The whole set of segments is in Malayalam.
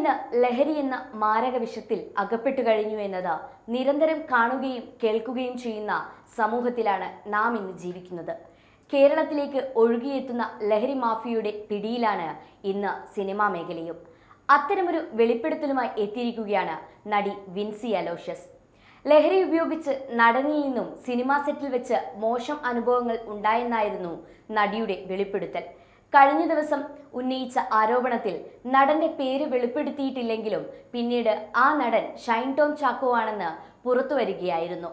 ഇന്ന് ലഹരി എന്ന മാരക വിഷത്തിൽ അകപ്പെട്ടു കഴിഞ്ഞു എന്നത് നിരന്തരം കാണുകയും കേൾക്കുകയും ചെയ്യുന്ന സമൂഹത്തിലാണ് നാം ഇന്ന് ജീവിക്കുന്നത്. കേരളത്തിലേക്ക് ഒഴുകിയെത്തുന്ന ലഹരി മാഫിയയുടെ പിടിയിലാണ് ഇന്ന് സിനിമാ മേഖലയും. അത്തരമൊരു വെളിപ്പെടുത്തലുമായി എത്തിയിരിക്കുകയാണ് നടി വിൻസി അലോഷ്യസ്. ലഹരി ഉപയോഗിച്ച് നടനിൽ നിന്നും സിനിമാ സെറ്റിൽ വെച്ച് മോശം അനുഭവങ്ങൾ ഉണ്ടായെന്നായിരുന്നു നടിയുടെ വെളിപ്പെടുത്തൽ. കഴിഞ്ഞ ദിവസം ഉന്നയിച്ച ആരോപണത്തിൽ നടന്റെ പേര് വെളിപ്പെടുത്തിയിട്ടില്ലെങ്കിലും പിന്നീട് ആ നടൻ ഷൈൻ ടോം ചാക്കോ ആണെന്ന് പുറത്തുവരികയായിരുന്നു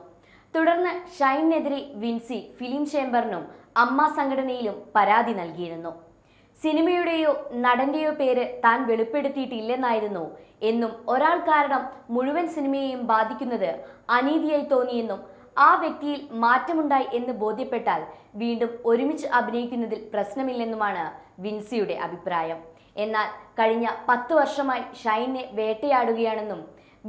തുടർന്ന് ഷൈനെതിരെ വിൻസി ഫിലിം ചേംബറിനും അമ്മ സംഘടനയിലും പരാതി നൽകിയിരുന്നു. സിനിമയുടെയോ നടന്റെയോ പേര് താൻ വെളിപ്പെടുത്തിയിട്ടില്ലെന്നായിരുന്നു എന്നും ഒരാൾ കാരണം മുഴുവൻ സിനിമയെയും ബാധിക്കുന്നത് അനീതിയായി തോന്നിയെന്നും ആ വ്യക്തിയിൽ മാറ്റമുണ്ടായി എന്ന് ബോധ്യപ്പെട്ടാൽ വീണ്ടും ഒരുമിച്ച് അഭിനയിക്കുന്നതിൽ പ്രശ്നമില്ലെന്നുമാണ് വിൻസിയുടെ അഭിപ്രായം. എന്നാൽ കഴിഞ്ഞ പത്ത് വർഷമായി ഷൈനെ വേട്ടയാടുകയാണെന്നും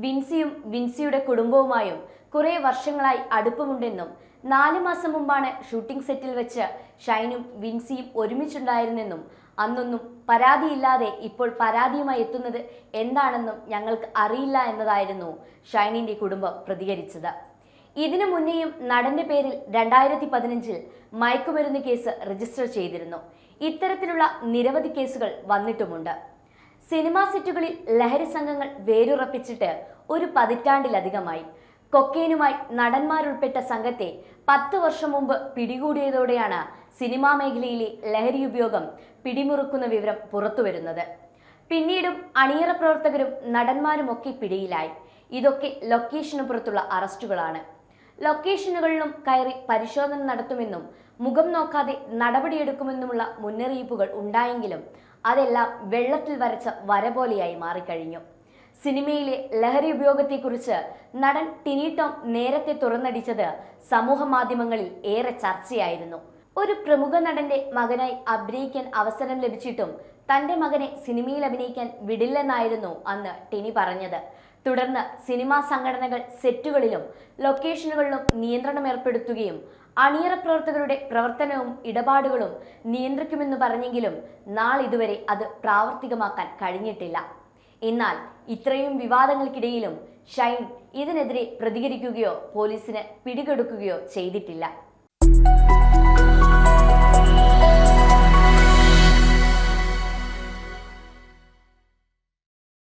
വിൻസിയും വിൻസിയുടെ കുടുംബവുമായും കുറെ വർഷങ്ങളായി അടുപ്പമുണ്ടെന്നും നാല് മാസം മുമ്പാണ് ഷൂട്ടിംഗ് സെറ്റിൽ വെച്ച് ഷൈനും വിൻസിയും ഒരുമിച്ചുണ്ടായിരുന്നെന്നും അന്നൊന്നും പരാതിയില്ലാതെ ഇപ്പോൾ പരാതിയുമായി എത്തുന്നത് എന്താണെന്നും ഞങ്ങൾക്ക് അറിയില്ല എന്നതായിരുന്നു ഷൈനിന്റെ കുടുംബം പ്രതികരിച്ചത്. ഇതിനു മുന്നേയും നടന്റെ പേരിൽ രണ്ടായിരത്തി പതിനഞ്ചിൽ മയക്കുമരുന്ന് കേസ് രജിസ്റ്റർ ചെയ്തിരുന്നു. ഇത്തരത്തിലുള്ള നിരവധി കേസുകൾ വന്നിട്ടുമുണ്ട്. സിനിമാ സെറ്റുകളിൽ ലഹരി സംഘങ്ങൾ വേരുറപ്പിച്ചിട്ട് ഒരു പതിറ്റാണ്ടിലധികമായി. കൊക്കേനുമായി നടന്മാരുൾപ്പെട്ട സംഘത്തെ പത്ത് വർഷം മുമ്പ് പിടികൂടിയതോടെയാണ് സിനിമാ മേഖലയിലെ ലഹരി ഉപയോഗം പിടിമുറുക്കുന്ന വിവരം പുറത്തുവരുന്നത്. പിന്നീടും അണിയറ പ്രവർത്തകരും നടന്മാരുമൊക്കെ പിടിയിലായി. ഇതൊക്കെ ലൊക്കേഷന് പുറത്തുള്ള അറസ്റ്റുകളാണ്. ലൊക്കേഷനുകളിലും കയറി പരിശോധന നടത്തുമെന്നും മുഖം നോക്കാതെ നടപടിയെടുക്കുമെന്നുമുള്ള മുന്നറിയിപ്പുകൾ ഉണ്ടായെങ്കിലും അതെല്ലാം വെള്ളത്തിൽ വരച്ച വര പോലെയായി മാറിക്കഴിഞ്ഞു. സിനിമയിലെ ലഹരി ഉപയോഗത്തെക്കുറിച്ച് നടൻ ടിനി ടോം നേരത്തെ തുറന്നടിച്ചത് സമൂഹ മാധ്യമങ്ങളിൽ ഏറെ ചർച്ചയായിരുന്നു. ഒരു പ്രമുഖ നടന്റെ മകനായി അഭിനയിക്കാൻ അവസരം ലഭിച്ചിട്ടും തന്റെ മകനെ സിനിമയിൽ അഭിനയിക്കാൻ വിടില്ലെന്നായിരുന്നു അന്ന് ടിനി പറഞ്ഞത്. തുടർന്ന് സിനിമാ സംഘടനകൾ സെറ്റുകളിലും ലൊക്കേഷനുകളിലും നിയന്ത്രണം ഏർപ്പെടുത്തുകയും അണിയറ പ്രവർത്തകരുടെ പ്രവർത്തനവും ഇടപാടുകളും നിയന്ത്രിക്കുമെന്ന് പറഞ്ഞെങ്കിലും നാളിതുവരെ അത് പ്രാവർത്തികമാക്കാൻ കഴിഞ്ഞിട്ടില്ല. എന്നാൽ ഇത്രയും വിവാദങ്ങൾക്കിടയിലും ഷൈൻ ഇതിനെതിരെ പ്രതികരിക്കുകയോ പോലീസിന് പിടികെടുക്കുകയോ ചെയ്തിട്ടില്ല.